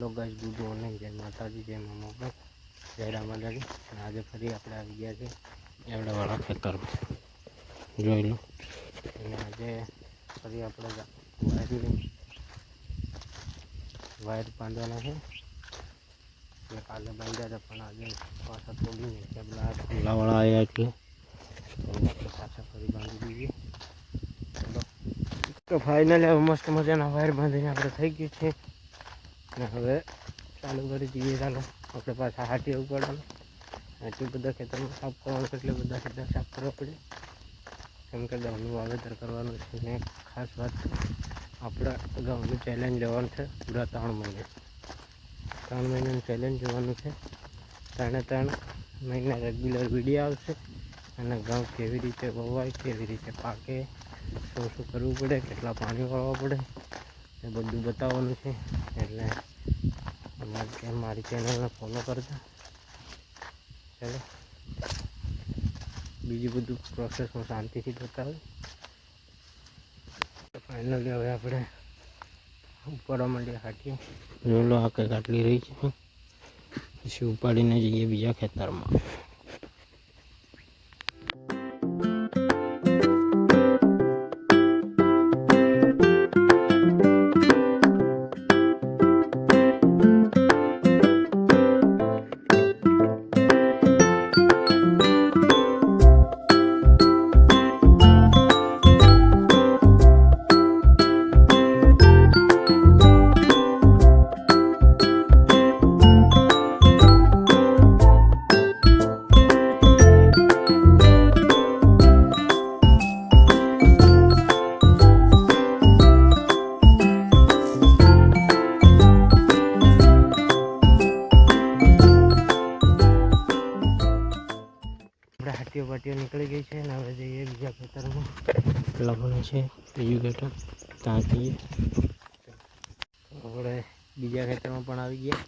Hello guys good morning જય માતાજી જય મા મોગલ જય રામાદાજી અને આજે ફરી આપણે આવી ગયા છે એવડાવાળા ખેતરમાં જોઈ લો અને આજે ફરી આપણે વાયરની વાયર બાંધવાના છે એટલે કાલે બાંધ્યા હતા પણ આજે પાછા તોડી નહીં કે પેલા ખુલ્લાવાળા આવ્યા એટલે તો આપણે પાછા ફરી બાંધી દઈએ ચલો તો ફાઇનલી હવે મસ્ત મજાના વાયર બાંધીને આપણે થઈ ગયું છે અને હવે ચાલુ કરી દઈએ ચાલો આપણે પાછા હાટી ઉપાડવાનું હાટી બધા ખેતરમાં સાફ કરવાનું એટલે બધા ખેતર સાફ કરવા પડે. કેમ કે ઘઉંનું વાવેતર કરવાનું છે ને ખાસ વાત આપણા ઘઉંનું ચેલેન્જ લેવાનું છે પૂરા ત્રણ મહિને. ત્રણ મહિનાનું ચેલેન્જ જોવાનું છે. ત્રણે ત્રણ મહિના રેગ્યુલર વીડિયો આવશે. અને ઘઉં કેવી રીતે વવાય, કેવી રીતે પાકે, શું શું કરવું પડે, કેટલા પાણી વાળવા પડે એ બધું બતાવવાનું છે. એટલે અમારી મારી ચેનલને ફોલો કરજો. ચાલો. બીજું બધું પ્રોસેસ હું શાંતિથી બતાવું ફાઇનલી હવે આપણે ઉપાડવા માંડીએ હાટીએ જોઈ લો આ કંઈક આટલી રહી છે. પછી ઉપાડીને જઈએ બીજા ખેતરમાં. આપણે હાટીઓ પાટીઓ નીકળી ગઈ છે અને હવે જઈએ બીજા ખેતરમાં. લગણ છે બીજું ખેતર ત્યાં જઈએ. આપણે બીજા ખેતરમાં પણ આવી ગયા.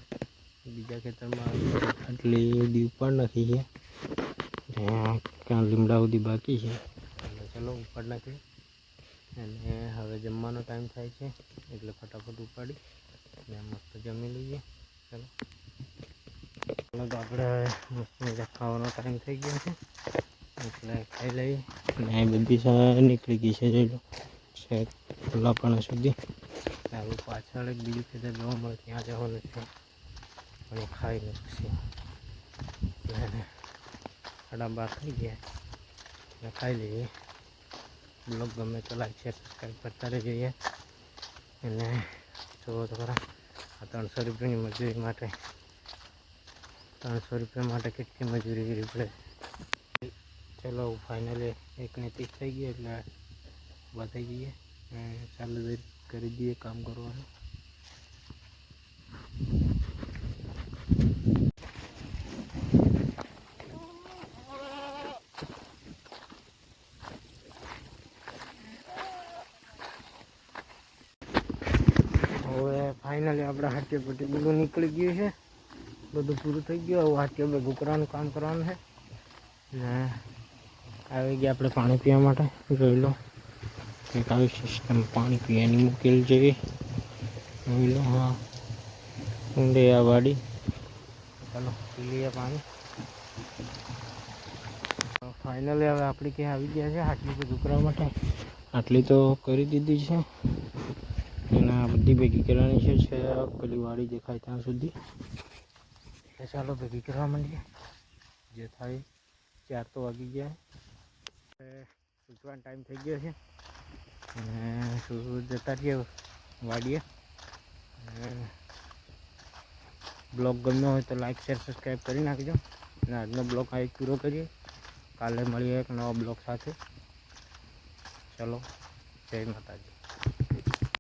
બીજા ખેતરમાં આવી ગયા. આટલી બધી ઉપર નથી છે. ત્યાં લીમડા સુધી બાકી છે. ચલો ઉપર નાખીએ. અને હવે જમવાનો ટાઈમ થાય છે. એટલે ફટાફટ ઉપાડી. અને મસ્ત જમી લઈએ. ચલો. ચાલો તો આપણે મસ્ત મજા ખાવાનો ટાઈમ થઈ ગયો છે. એટલે ખાઈ લઈએ. અને સા નીકળી ગઈ છે જોઈ લો. છે ખુલ્લાપણા સુધી. હવે પાછળ એક બીજું ખેતર જોવા મળે ત્યાં જવાનું છે. પણ ખાઈ નથી એટલે સાડા બાર થઈ ગયા. એટલે ખાઈ લઈએ. બ્લોગ ગમે તો લાઈક શેર સબસ્ક્રાઈબ કરતા રહેજઈએ અને જોવો તો ખરા આ ત્રણસો રૂપિયાની મજૂરી માટે ત્રણસો રૂપિયા માટે કેટલી મજૂરી કરવી પડે? ચલો ફાઇનલી એકને ત્રીસ થઈ ગઈ, એટલે ઊભા થઈ જઈએ ચાલુ કરી દઈએ કામ કરવાનું. હવે ફાઇનલી આપણે પટ્ટી બધું નીકળી ગયું છે. બધું પૂરું થઈ ગયું. હવે હાથીએ ભેગું ઘૂકરાનું કામ કરવાનું છે. ને આવી ગયા આપણે પાણી પીવા માટે. જોઈ લો. કંઈક આવી સિસ્ટમ પાણી પીવાની મૂકેલી જેવી જોઈ લો, હા. ઊંડે આ વાડી. ચાલો, પી લઈએ પાણી. ફાઇનલી હવે આપણે ક્યાં આવી ગયા છે, આટલી તો ઘૂકરા માટે. આટલી તો કરી દીધી છે. અને આ બધી ભેગી કરવાની છે, પેલી વાડી દેખાય ત્યાં સુધી. એટલે ચાલો ભેગી કરવા માંડીએ. જે થાય ચાર તો વાગી ગયા. સૂચવાનો ટાઈમ થઈ ગયો છે. અને સૂરજ જતા રહીએ વાડીએ. બ્લોગ ગમ્યો હોય તો લાઈક શેર સબસ્ક્રાઈબ કરી નાખજો. અને આજનો બ્લોગ આ એક પૂરો કરીએ. કાલે મળીએ એક નવા બ્લોગ સાથે. ચલો જય માતાજી.